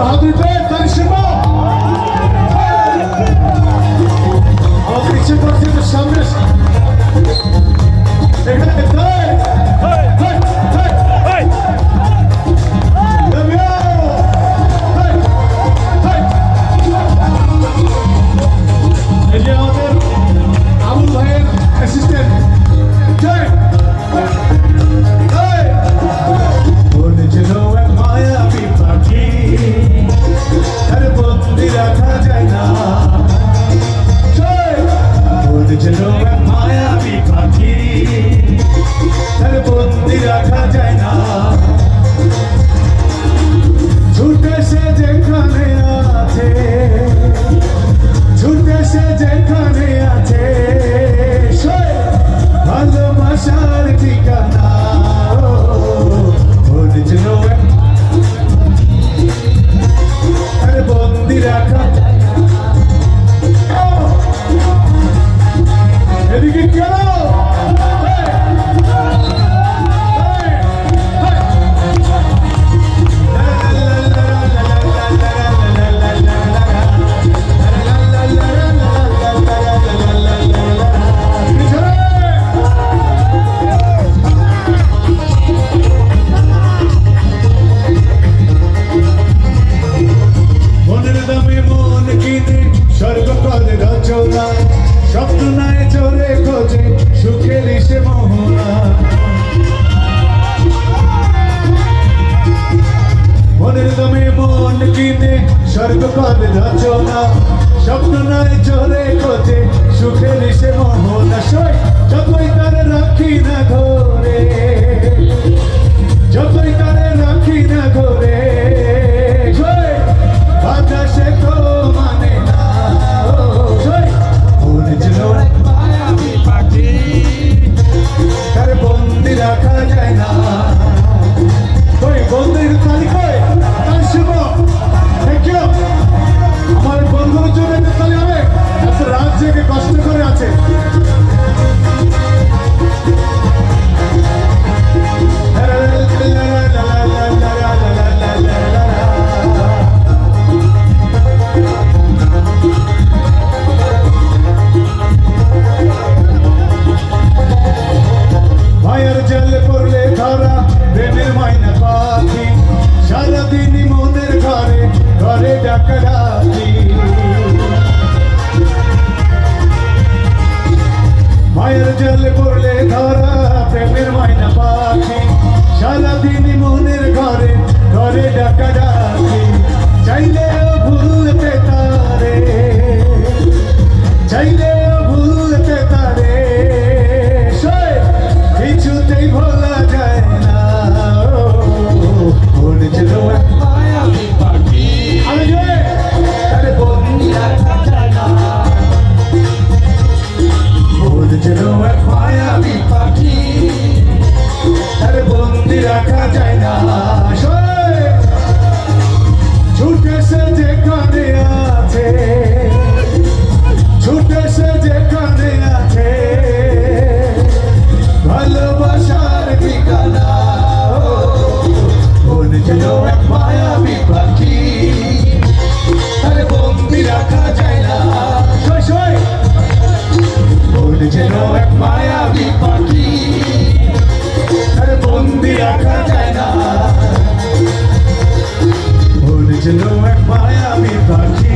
Bahadır Bey karışırma. Abi için bakıyoruz. dire à quand দিনে স্বর্গপাল রচনা স্বপ্ন নয় মায়ের জল পড়লে ধরা প্রেমের মাইনা পাখি। সারাদিন মনের ঘরে ঘরে ডাকা ডাকা। বন্দি রাখা যায় না। মন যেন এক মায়াবী পাখি। তার বন্দি রাখা যায় না। মন যেন এক মায়াবী পাখি।